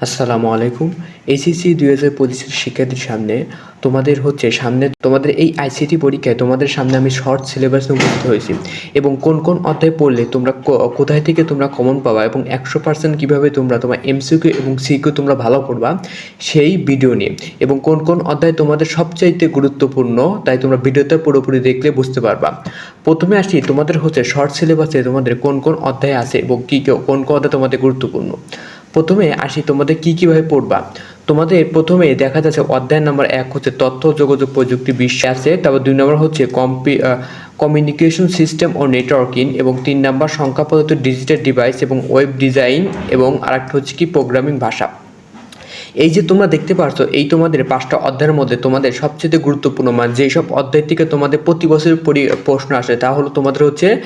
আসসালামু আলাইকুম। এসিসি দুই হাজার পঁচিশের শিক্ষার্থীর সামনে তোমাদের হচ্ছে সামনে তোমাদের এই আইসিটি পরীক্ষায় তোমাদের সামনে আমি শর্ট সিলেবাস উপস্থিত হয়েছি এবং কোন কোন অধ্যায় পড়লে তোমরা কোথায় থেকে তোমরা কমন পাবা এবং একশো পার্সেন্ট কীভাবে তোমরা তোমার এমসিকিউ এবং সিকিউ তোমরা ভালো করবা সেই ভিডিও নিয়ে এবং কোন কোন অধ্যায় তোমাদের সবচাইতে গুরুত্বপূর্ণ তাই তোমরা ভিডিওতে পুরোপুরি দেখলে বুঝতে পারবা। প্রথমে আসি তোমাদের হচ্ছে শর্ট সিলেবাসে তোমাদের কোন কোন অধ্যায় আছে এবং কী কী- কোন কোন অধ্যায় তোমাদের গুরুত্বপূর্ণ। প্রথমে আসি, তোমাদের কী কীভাবে পড়বা? তোমাদের প্রথমে দেখা যাচ্ছে অধ্যায় নাম্বার এক হচ্ছে তথ্য, যোগাযোগ, প্রযুক্তি, বিশ্বে আছে, তারপর দুই নম্বর হচ্ছে কম্পি কমিউনিকেশন সিস্টেম ও নেটওয়ার্কিং এবং তিন নম্বর সংখ্যা পদ্ধতি ডিজিটাল ডিভাইস এবং ওয়েব ডিজাইন এবং আরেকটা হচ্ছে কি প্রোগ্রামিং ভাষা। এই যে তোমরা দেখতে পারছ, এই তোমাদের পাঁচটা অধ্যায়ের মধ্যে তোমাদের সবচেয়ে গুরুত্বপূর্ণ মান, যেই সব অধ্যায় থেকে তোমাদের প্রতি বছর পরি- প্রশ্ন আসে, তা হলো তোমাদের হচ্ছে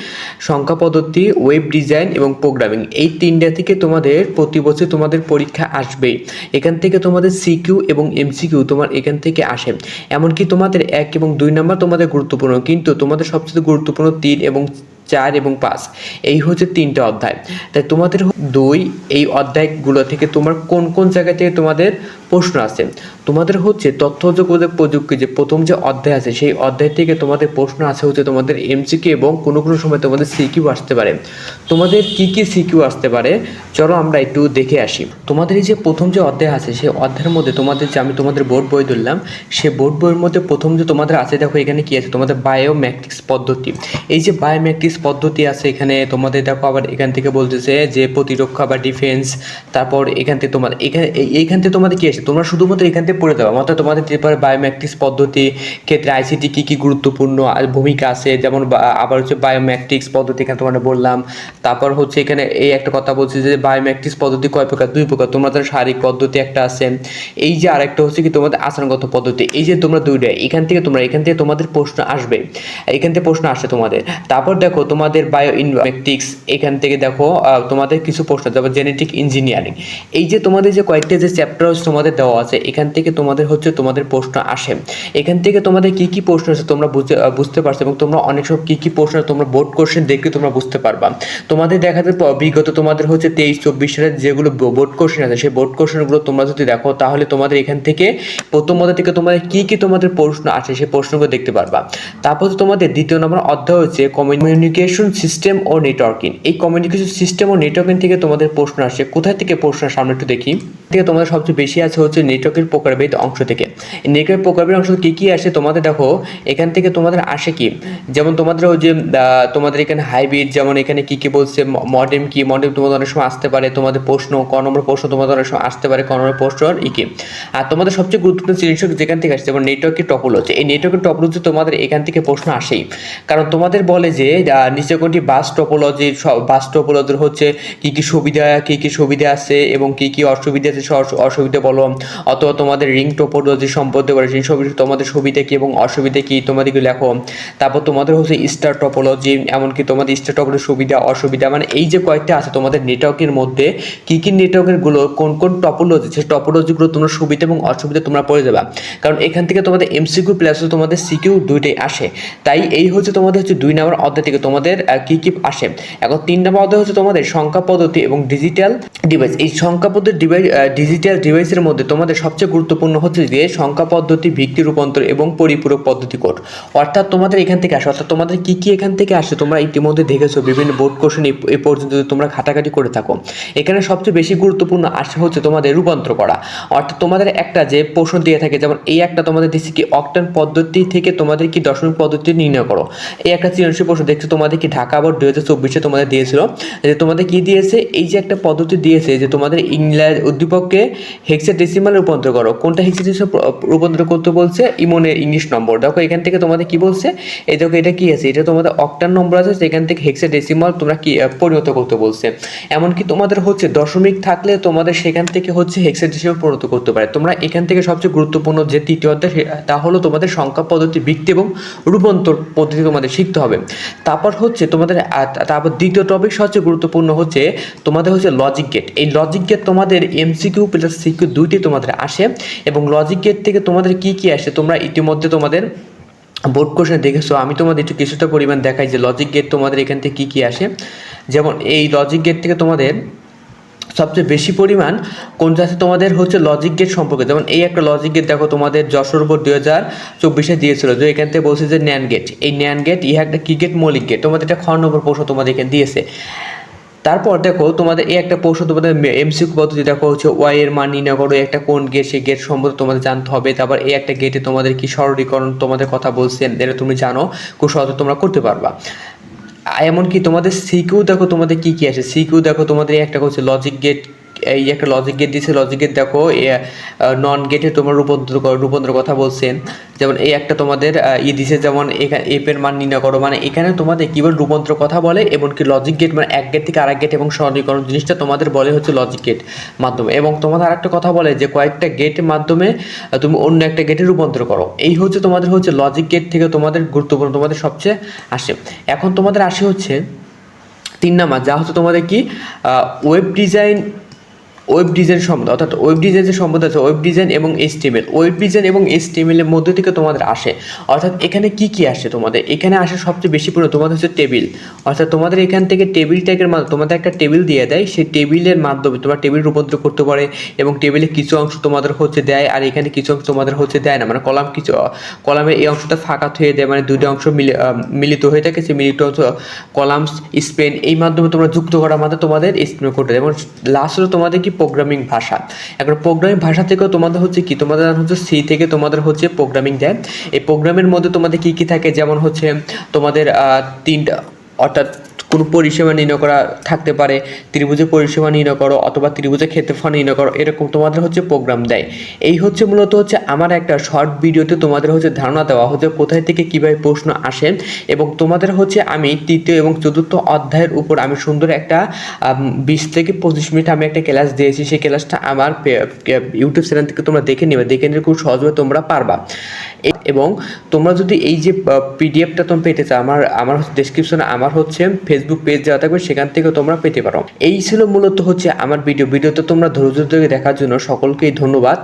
সংখ্যা পদ্ধতি ওয়েব ডিজাইন এবং প্রোগ্রামিং এই তিনটা থেকে তোমাদের প্রতি বছর তোমাদের পরীক্ষা আসবেই। এখান থেকে তোমাদের সিকিউ এবং এমসিকিউ তোমার এখান থেকে আসে। এমনকি তোমাদের এক এবং দুই নাম্বার তোমাদের গুরুত্বপূর্ণ, কিন্তু তোমাদের সবচেয়ে গুরুত্বপূর্ণ তিন এবং চার এবং পাঁচ। এই হচ্ছে তিনটা অধ্যায়। তাই তোমাদের দুই, এই অধ্যায়গুলো থেকে তোমার কোন কোন জায়গা থেকে তোমাদের প্রশ্ন আছে। তোমাদের হচ্ছে তথ্য যোগাযোগ প্রযুক্তি যে প্রথম যে অধ্যায় আছে, সেই অধ্যায় থেকে তোমাদের প্রশ্ন আছে হচ্ছে তোমাদের এমসিকিউ এবং কোনো কোনো সময় তোমাদের সিকিউ আসতে পারে। তোমাদের কি কি সিকিউ আসতে পারে? চলো আমরা একটু দেখে আসি। তোমাদের এই যে প্রথম যে অধ্যায় আছে, সেই অধ্যায়ের মধ্যে তোমাদের যে আমি তোমাদের বোর্ড বই ধরলাম সে বোর্ড বইয়ের মধ্যে প্রথম যে তোমাদের আছে, দেখো এখানে কি আছে, তোমাদের বায়োমেট্রিক্স পদ্ধতি। এই যে বায়োমেট্রিক্স পদ্ধতি আছে, এখানে তোমাদের দেখো আবার এখান থেকে বলতেছে যে প্রতিরক্ষা বা ডিফেন্স তারপর এখান থেকে তোমার এখানে এই- এইখান থেকে তোমাদের কি আছে তোমরা শুধুমাত্র এখান থেকে পড়ে যাবে মাত্র তোমাদের এরপরে বায়োমেট্রিক্স পদ্ধতি, ক্ষেত্রে আইসিটি কী কী গুরুত্বপূর্ণ ভূমিকা আছে, যেমন আবার হচ্ছে বায়োমেট্রিক্স পদ্ধতি এখানে তোমাদের বললাম। তারপর হচ্ছে এখানে এই একটা কথা বলছি যে বায়োমেট্রিক্স পদ্ধতি কয় প্রকার? দুই প্রকার। তোমাদের শারীরিক পদ্ধতি একটা আছে, এই যে আরেকটা হচ্ছে কি তোমাদের আচরণগত পদ্ধতি, এই যে তোমরা দুইটা, এখান থেকে তোমরা, এখান থেকে তোমাদের প্রশ্ন আসবে, এখান থেকে প্রশ্ন আসে তোমাদের। তারপর দেখো তোমাদের বায়ো ইনমেট্রিক্স এখান থেকে দেখো তোমাদের কিছু প্রশ্ন, যেমন জেনেটিক ইঞ্জিনিয়ারিং এই যে তোমাদের যে কয়েকটা যে চ্যাপ্টার হচ্ছে তোমাদের দেওয়া আছে, এখান থেকে তোমাদের হচ্ছে তোমাদের প্রশ্ন আসে। এখান থেকে তোমাদের কি কি প্রশ্ন আছে তোমরা বুঝতে বুঝতে পারছ এবং তোমরা অনেক সব কি কি প্রশ্ন তোমরা বোর্ড কোশ্চেন দেখলে তোমরা বুঝতে পারবা। তোমাদের দেখা প- বিগত তোমাদের হচ্ছে তেইশ, চব্বিশ সালের যেগুলো বোর্ড কোশ্চেন আছে, সেই বোর্ড কোশ্চেনগুলো তোমরা যদি দেখো, তাহলে তোমাদের এখান থেকে প্রথম অধ্যায় থেকে তোমাদের কি কি তোমাদের প্রশ্ন আছে সেই প্রশ্নগুলো দেখতে পারবা। তারপর তোমাদের দ্বিতীয় নম্বর অধ্যায় হচ্ছে কমিউনিকেশন সিস্টেম ও নেটওয়ার্কিং এই কমিউনিকেশন সিস্টেম ও নেটওয়ার্কিং থেকে তোমাদের প্রশ্ন আসে। কোথায় থেকে প্রশ্ন সামনে একটু দেখি। থেকে তোমাদের সবচেয়ে বেশি আছে হচ্ছে নেটওয়ার্কের প্রকারভেদ অংশ থেকে। নেটওয়ার্ক প্রকারভেদ অংশ কি কি আসে? তোমাদের দেখো, এখান থেকে তোমাদের আসে কি? যেমন তোমাদের ওই যে তোমাদের এখানে হাইব্রিড যেমন এখানে কি কি বলছে মডেম কি মডেম তোমাদের অনেক সময় আসতে পারে, তোমাদের প্রশ্ন, ক নম্বর প্রশ্ন তোমাদের অনেক সময় আসতে পারে, ক নম্বর প্রশ্ন ই কি। আর তোমাদের সবচেয়ে গুরুত্বপূর্ণ জিনিস যেখান থেকে আসছে যেমন নেটওয়ার্কের টপোলজি এই নেটওয়ার্কের টপোলজি তোমাদের এখান থেকে প্রশ্ন আসেই। কারণ তোমাদের বলে যে নিচে কোনটি বাস টপোলজির বাস টপোলজির হচ্ছে কি কি সুবিধা, কি কি সুবিধা আছে এবং কি কি অসুবিধা আছে অসুবিধা বলো অথবা তোমাদের রিং টপোলজি সম্পর্কে বলে, সেই সুবিধা তোমাদের সুবিধা কি এবং অসুবিধা কি তোমাদেরকে লেখো। তারপর তোমাদের হচ্ছে স্টার টপোলজি এমনকি তোমাদের স্টার টপোলজির সুবিধা, অসুবিধা মানে এই যে কয়েকটা আছে তোমাদের নেটওয়ার্কের মধ্যে, কি কি নেটওয়ার্কেরগুলো, কোন কোন টপোলজি সেই টপোলজিগুলো তোমরা সুবিধা এবং অসুবিধা তোমরা পড়ে যাবে। কারণ এখান থেকে তোমাদের এমসিকিউ প্লাস তোমাদের সিকিউ দুইটাই আসে। তাই এই হচ্ছে তোমাদের হচ্ছে দুই নম্বর অধ্যায় থেকে তোমাদের কি কি আসে। এখন তিন নম্বর অধ্যায় হচ্ছে তোমাদের সংখ্যা পদ্ধতি এবং ডিজিটাল ডিভাইস এই সংখ্যা পদ্ধতি ডিভাইস ডিজিটাল ডিভাইসের মধ্যে তোমাদের সবচেয়ে গুরুত্বপূর্ণ হচ্ছে যে সংখ্যা পদ্ধতি, ভিত্তি রূপান্তর এবং পরিপূরক পদ্ধতি কোড। অর্থাৎ তোমাদের এখান থেকে আসে, অর্থাৎ তোমাদের কি কি এখান থেকে আসে তোমরা ইতিমধ্যে দেখেছ, বিভিন্ন বোর্ড কোশ্চেন এ পর্যন্ত তোমরা ঘাটাঘাটি করে থাকো। এখানে সবচেয়ে বেশি গুরুত্বপূর্ণ আসে হচ্ছে তোমাদের রূপান্তর করা। অর্থাৎ তোমাদের একটা যে প্রশ্ন দিয়ে থাকে, যেমন এই একটা তোমাদের দিচ্ছে কি অক্টান পদ্ধতি থেকে তোমাদের কি দশমিক পদ্ধতি নির্ণয় করো। এই একটা সৃজনশীল প্রশ্ন দেখছ তোমাদের কি ঢাকা বোর্ড দুই হাজার চব্বিশে তোমাদের দিয়েছিল, যে তোমাদের কি দিয়েছে? এই যে একটা পদ্ধতি দিয়েছে, যে তোমাদের ইংল্যান্ড উদ্দীপককে হেক্সাডেসিমালে রূপান্তর করো। কোনটা হেক্সাডেসিমাল রূপান্তর করতে বলছে? ইমনের ইংলিশ নম্বর। দেখো, এখান থেকে তোমাদের কি বলছে? এই দেখো, এটা কি আছে? এটা তোমাদের অক্টান নম্বর আছে, সেখান থেকে হেক্সাডেসিমাল তোমরা কি পরিণত করতে বলছে। এমনকি তোমাদের হচ্ছে দশমিক থাকলে তোমাদের সেখান থেকে হচ্ছে হেক্সাডেসিমাল পরিণত করতে পারে। তোমরা এখান থেকে সবচেয়ে গুরুত্বপূর্ণ যে তৃতীয় অধ্যায় তা হলো তোমাদের সংখ্যা পদ্ধতি, বৃত্তি এবং রূপান্তর পদ্ধতি তোমাদের শিখতে হবে। তারপর হচ্ছে তোমাদের তারপর দ্বিতীয় টপিক সবচেয়ে গুরুত্বপূর্ণ হচ্ছে তোমাদের হচ্ছে লজিক গেট এই লজিক গেট তোমাদের এমসিকিউ প্লাস সিকিউ দুইটি তোমাদের আসে এবং লজিক গেট থেকে তোমাদের কি কি আসে? তোমরা ইতিমধ্যে তোমাদের বোর্ড কোশ্চেন দেখেছ। আমি তোমাদের একটু কিছুটা পরিমাণ দেখাই যে লজিক গেট তোমাদের এখান থেকে কি কি আসে। যেমন এই লজিক গেট থেকে তোমাদের সবচেয়ে বেশি পরিমাণ কোন আছে? তোমাদের হচ্ছে লজিক গেট সম্পর্কে। যেমন এই একটা লজিক গেট দেখো, তোমাদের যশোর উপর দুই হাজার চব্বিশে দিয়েছিল। যে এখান থেকে বলছে যে ন্যান গেট এই ন্যান গেট ইহা একটা কি গেট মৌলিক গেট তোমাদের একটা খ নম্বর প্রশ্ন তোমাদের এখানে দিয়েছে। তারপর দেখো তোমাদের এই একটা প্রশ্ন তোমাদের এমসিকিউ পদ্ধতি দেখো হচ্ছে ওয়াই এর মান নির্ণয় করো একটা কোন গেট সেই গেট সম্বন্ধে তোমাদের জানতে হবে। তারপর এই একটা গেটে তোমাদের কি সরলীকরণ তোমাদের কথা বলছেন, এটা তুমি জানো, খুব সহজে তোমরা করতে পারবা। এমনকি তোমাদের সিকিউ দেখো তোমাদের কি কি আছে? সিকিউ দেখো তোমাদের একটা হচ্ছে লজিক গেট এই একটা লজিক গেট দিয়েছে লজিক গেট দেখো নন গেটে তোমার রূপান্তর রূপান্তর কথা বলছেন যেমন এই একটা তোমাদের ই দিছে, যেমন এখানে এপের মান নির্ণয় করো। মানে এখানে তোমাদের কীভাবে রূপান্তর কথা বলে, এমনকি লজিক গেট মানে এক গেট থেকে আরেক গেট এবং সরলীকরণ জিনিসটা তোমাদের বলে হচ্ছে লজিক গেট মাধ্যমে। এবং তোমাদের আরেকটা কথা বলে যে কয়েকটা গেটের মাধ্যমে তুমি অন্য একটা গেটে রূপান্তর করো। এই হচ্ছে তোমাদের হচ্ছে লজিক গেট থেকে তোমাদের গুরুত্বপূর্ণ, তোমাদের সবচেয়ে আসে। এখন তোমাদের আসে হচ্ছে তিন নাম্বার, যা হচ্ছে তোমাদের কি ওয়েব ডিজাইন ওয়েব ডিজাইন সম্বন্ধে, অর্থাৎ ওয়েব ডিজাইন যে সম্বন্ধে আছে ওয়েব ডিজাইন এবং এইচটিএমএল ওয়েব ডিজাইন এবং এইচটিএমএল এর মধ্যে থেকে তোমাদের আসে। অর্থাৎ এখানে কি কি আসে তোমাদের? এখানে আসে সবচেয়ে বেশি পরিমাণ তোমাদের হচ্ছে টেবিল অর্থাৎ তোমাদের এখান থেকে টেবিল ট্যাগের মাধ্যমে, তোমাদের একটা টেবিল দিয়ে দেয়, সেই টেবিলের মাধ্যমে তোমার টেবিল রূপান্তর করতে পারে এবং টেবিলে কিছু অংশ তোমাদের হচ্ছে দেয় আর এখানে কিছু অংশ তোমাদের হচ্ছে দেয় না। মানে কলাম কিছু কলামের এই অংশটা ফাঁকা হয়ে দেয় মানে দুইটা অংশ মিলে মিলিত হয়ে থাকে, সেই মিলিত অংশ কলামস, স্পেন এই মাধ্যমে তোমরা যুক্ত করার মাধ্যমে তোমাদের স্পেন করতে দেয়। এবং লাস্ট তোমাদের কি প্রোগ্রামিং ভাষা। এখন প্রোগ্রামিং ভাষা থেকেও তোমাদের হচ্ছে কি? তোমাদের হচ্ছে সি থেকে তোমাদের হচ্ছে প্রোগ্রামিং দেয়। এই প্রোগ্রামের মধ্যে তোমাদের কি কি থাকে? যেমন হচ্ছে তোমাদের তিনটা, অর্থাৎ কোনো পরিষেবা নির্ণয় করা থাকতে পারে, ত্রিভুজের পরিষেবা নির্ণয় করো অথবা ত্রিভুজের ক্ষেত্রফল নির্ণয় করো, এরকম তোমাদের হচ্ছে প্রোগ্রাম দেয়। এই হচ্ছে মূলত হচ্ছে আমার একটা শর্ট ভিডিওতে তোমাদের হচ্ছে ধারণা দেওয়া হচ্ছে কোথায় থেকে কীভাবে প্রশ্ন আসে এবং তোমাদের হচ্ছে আমি তৃতীয় এবং চতুর্থ অধ্যায়ের উপর আমি সুন্দর একটা বিশ থেকে পঁচিশ মিনিট আমি একটা ক্লাস দিয়েছি, সেই ক্লাসটা আমার ইউটিউব চ্যানেল থেকে তোমরা দেখে নেবে, দেখে নিলে খুব সহজভাবে তোমরা পারবা। এবং তোমরা যদি এই যে পিডিএফটা তোমরা পেতে চাও, আমার আমার ডেসক্রিপশনে আমার হচ্ছে ফেসবুক পেজ দেওয়া থাকবে, সেখান থেকে তোমরা পেতে পারো। এই ছিল মূলত হচ্ছে আমার ভিডিও ভিডিওতে তোমরা ধৈর্য ধরে দেখার জন্য সকলকেই ধন্যবাদ।